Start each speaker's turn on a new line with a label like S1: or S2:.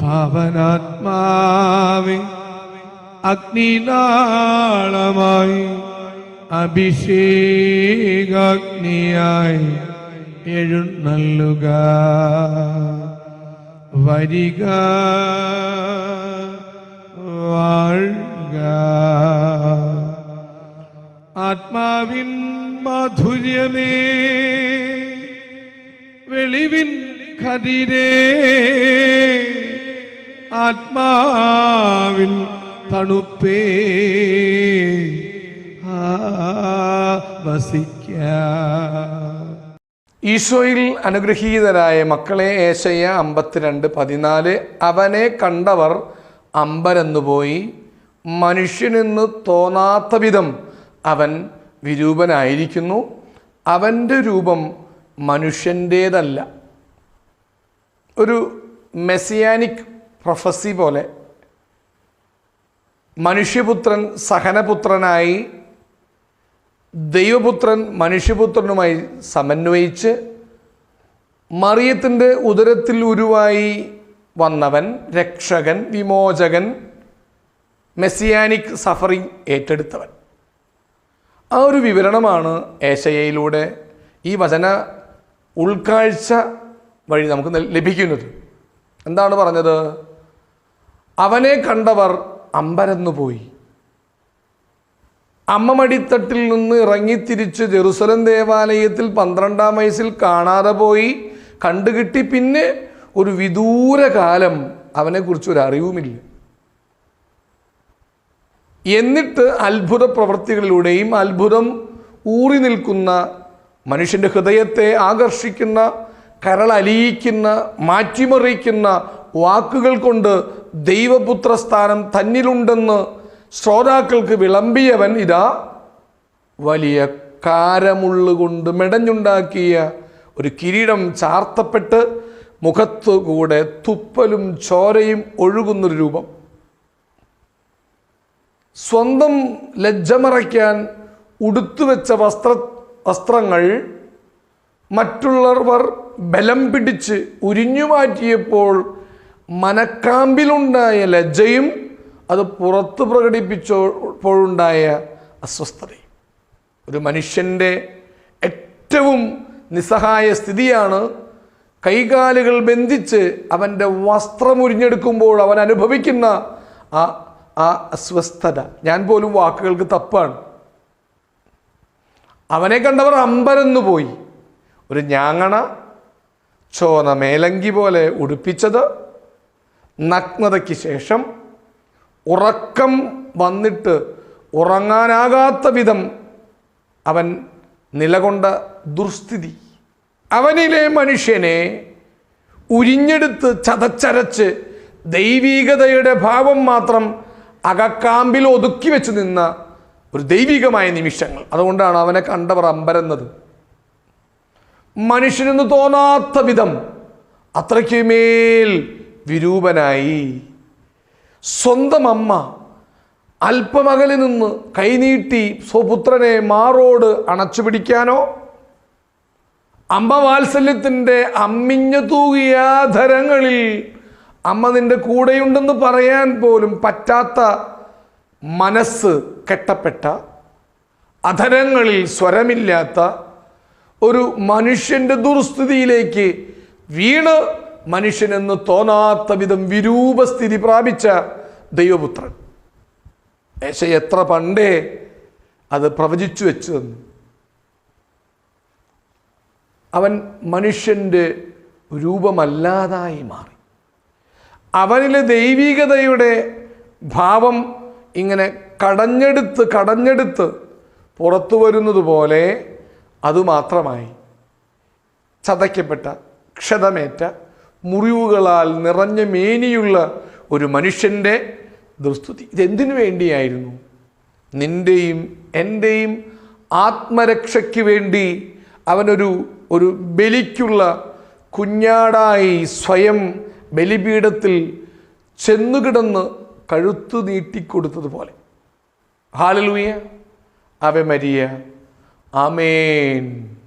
S1: പാവനാത്മാവേ അഗ്നിനാളമായി അഭിഷേകാഗ്നിയായി എഴുന്നള്ളുക. വരിക. വെളിവിൻ കതിരേ ആത്മാവിൽ തണുപ്പേ. വസിക്ക.
S2: ഈശോയിൽ അനുഗ്രഹീതരായ മക്കളെ ഏശയ്യ അമ്പത്തിരണ്ട് പതിനാല്. അവനെ കണ്ടവർ അമ്പരന്നുപോയി മനുഷ്യനെന്ന് തോന്നാത്ത വിധം അവൻ വിരൂപനായിരിക്കുന്നു. അവന്റെ രൂപം മനുഷ്യന്റേതല്ല. ഒരു മെസ്സിയാനിക് പ്രൊഫസി പോലെ മനുഷ്യപുത്രൻ സഹനപുത്രനായി ദൈവപുത്രൻ മനുഷ്യപുത്രനുമായി സമന്വയിച്ച് മറിയത്തിന്റെ ഉദരത്തിൽ ഉരുവായി വന്നവൻ രക്ഷകൻ വിമോചകൻ മെസ്സിയാനിക് സഫറിങ് ഏറ്റെടുത്തവൻ. ആ ഒരു വിവരണമാണ് ഏശയയിലൂടെ ഈ വചന ഉൾക്കാഴ്ച വഴി നമുക്ക് ലഭിക്കുന്നത്. എന്താണ് പറഞ്ഞത്? അവനെ കണ്ടവർ അമ്പരന്നു പോയി. അമ്മമടിത്തട്ടിൽ നിന്ന് ഇറങ്ങിത്തിരിച്ച് ജെറുസലം ദേവാലയത്തിൽ പന്ത്രണ്ടാം വയസ്സിൽ കാണാതെ പോയി. കണ്ടുകിട്ടി പിന്നെ ഒരു വിദൂര കാലം അവനെക്കുറിച്ച് ഒരു അറിവുമില്ല. എന്നിട്ട് അത്ഭുത പ്രവൃത്തികളിലൂടെയും അത്ഭുതം ഊറി നിൽക്കുന്ന മനുഷ്യന്റെ ഹൃദയത്തെ ആകർഷിക്കുന്ന കരളലിയിക്കുന്ന മാറ്റിമറിക്കുന്ന വാക്കുകൾ കൊണ്ട് ദൈവപുത്ര സ്ഥാനം തന്നിലുണ്ടെന്ന് ശ്രോതാക്കൾക്ക് വിളമ്പിയവൻ ഇതാ വലിയ കാരമുള്ളുകൊണ്ട് മെടഞ്ഞുണ്ടാക്കിയ ഒരു കിരീടം ചാർത്തപ്പെട്ട് മുഖത്തു കൂടെ തുപ്പലും ചോരയും ഒഴുകുന്നൊരു രൂപം. സ്വന്തം ലജ്ജമറയ്ക്കാൻ ഉടുത്തുവെച്ച വസ്ത്ര വസ്ത്രങ്ങൾ മറ്റുള്ളവർ ബലം പിടിച്ച് ഉരിഞ്ഞു മാറ്റിയപ്പോൾ മനക്കാമ്പിലുണ്ടായ ലജ്ജയും അത് പുറത്ത് പ്രകടിപ്പിച്ചപ്പോഴുണ്ടായ അസ്വസ്ഥതയും. ഒരു മനുഷ്യന്റെ ഏറ്റവും നിസ്സഹായ സ്ഥിതിയാണ് കൈകാലുകൾ ബന്ധിച്ച് അവന്റെ വസ്ത്രം ഉരിഞ്ഞെടുക്കുമ്പോൾ അവൻ അനുഭവിക്കുന്ന ആ ആ അസ്വസ്ഥത. ഞാൻ പോലും വാക്കുകൾക്ക് തപ്പാണ്. അവനെ കണ്ടവർ അമ്പരന്നു പോയി ഒരു ഞാങ്ങണ ചോന മേലങ്കി പോലെ ഉടുപ്പിച്ചത് നഗ്നതയ്ക്ക് ശേഷം ഉറക്കം വന്നിട്ട് ഉറങ്ങാനാകാത്ത വിധം അവൻ നിലകൊണ്ട ദുർസ്ഥിതി. അവനിലെ മനുഷ്യനെ ഉരിഞ്ഞെടുത്ത് ചതച്ചരച്ച് ദൈവീകതയുടെ ഭാവം മാത്രം അകക്കാമ്പിൽ ഒതുക്കി വെച്ച് നിന്ന ഒരു ദൈവികമായ നിമിഷങ്ങൾ. അതുകൊണ്ടാണ് അവനെ കണ്ടവർ അമ്പരന്നത്. മനുഷ്യനെന്ന് തോന്നാത്ത വിധം അത്രയ്ക്കുമേൽ വിരൂപനായി. സ്വന്തം അമ്മ അല്പമകലിൽ നിന്ന് കൈനീട്ടി സ്വപുത്രനെ മാറോട് അണച്ചു പിടിക്കാനോ? അമ്മവാത്സല്യത്തിന്റെ അമ്മിഞ്ഞു തൂകിയ ധരങ്ങളിൽ അമ്മ നിന്റെ കൂടെയുണ്ടെന്ന് പറയാൻ പോലും പറ്റാത്ത മനസ്സ് കെട്ടപ്പെട്ട അധരങ്ങളിൽ സ്വരമില്ലാത്ത ഒരു മനുഷ്യന്റെ ദുർസ്ഥിതിയിലേക്ക് വീണ് മനുഷ്യനെന്ന് തോന്നാത്ത വിധം വിരൂപസ്ഥിതി പ്രാപിച്ച ദൈവപുത്രൻ. ഏശ എത്ര പണ്ടേ അത് പ്രവചിച്ചു വെച്ചു അവൻ മനുഷ്യന്റെ രൂപമല്ലാതായി മാറി. അവനിലെ ദൈവികതയുടെ ഭാവം ഇങ്ങനെ കടഞ്ഞെടുത്ത് കടഞ്ഞെടുത്ത് പുറത്തു വരുന്നത് പോലെ അതുമാത്രമായി ചതയ്ക്കപ്പെട്ട ക്ഷതമേറ്റ മുറിവുകളാൽ നിറഞ്ഞ മേനിയുള്ള ഒരു മനുഷ്യന്റെ ദുസ്തുതി ഇതെന്തിനു വേണ്ടിയായിരുന്നു? നിന്റെയും എന്റെയും ആത്മരക്ഷയ്ക്ക് വേണ്ടി അവനൊരു ഒരു ബലിക്കുള്ള കുഞ്ഞാടായി സ്വയം ബലിപീഠത്തിൽ ചെന്നുകിടന്ന് കഴുത്തു നീട്ടിക്കൊടുത്തതുപോലെ. ഹാലലൂയ. Ave Maria Amen.